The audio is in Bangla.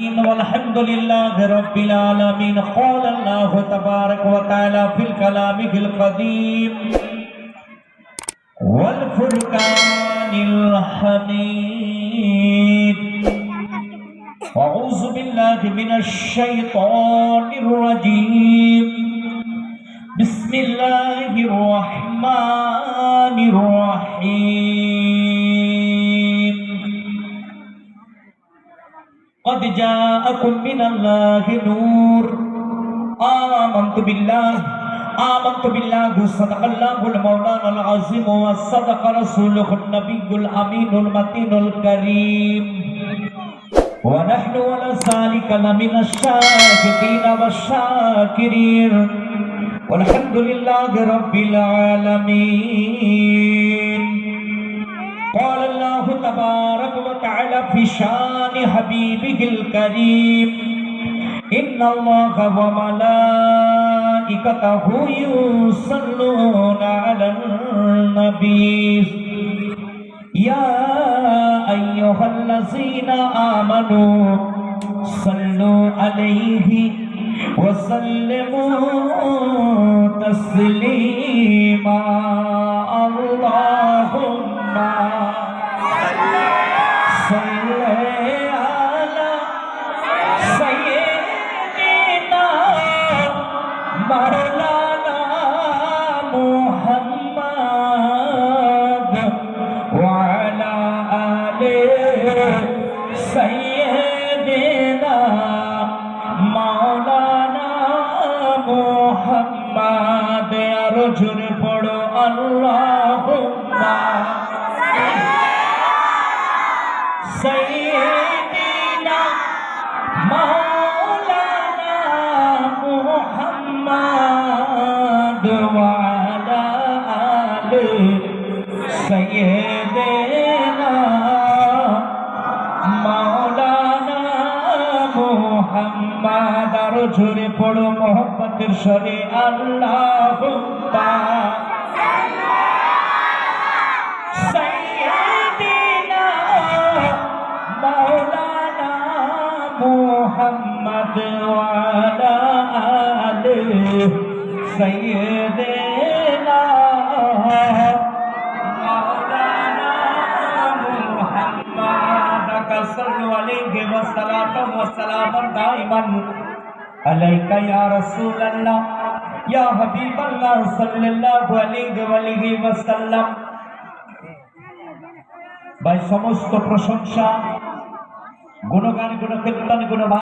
والحمد لله رب العالمين. قال الله تبارك وتعالى في الكلام في القديم والفرقان الحميد. أعوذ بالله من الشيطان الرجيم. بسم الله الرحمن الرحيم. قد جاءكم من الله نور آمنت بالله آمنت بالله صدق الله المولانا العظيم وصدق رسوله النبي الأمين المتين الكريم ونحن ولا ذلك لمن الشاكرين والشاكرين والحمد لله رب العالمين قال الله تبارك بشان حبیبه الكریم ان الله وملائکته یصلون علی النبی. یا ایها الذین آمنوا صلوا علیه وسلموا تسلیما. اللہ سیدنا مولانا محمد ارجن پڑو اللہم سیدنا مولانا محمد وعلا آل سیدنا মোহাম্মদ আরও ঝরে পড়ো মোহাম্মতের স্বরে আল্লাহ মোহাম্মদ সৈয়দ عليه وسلام وسلام دائما عليك يا رسول الله يا حبيب الله صلى الله عليه وآله وسلم ভাই সমস্ত প্রশংসা গুণগান গুণ কীর্তন গুণ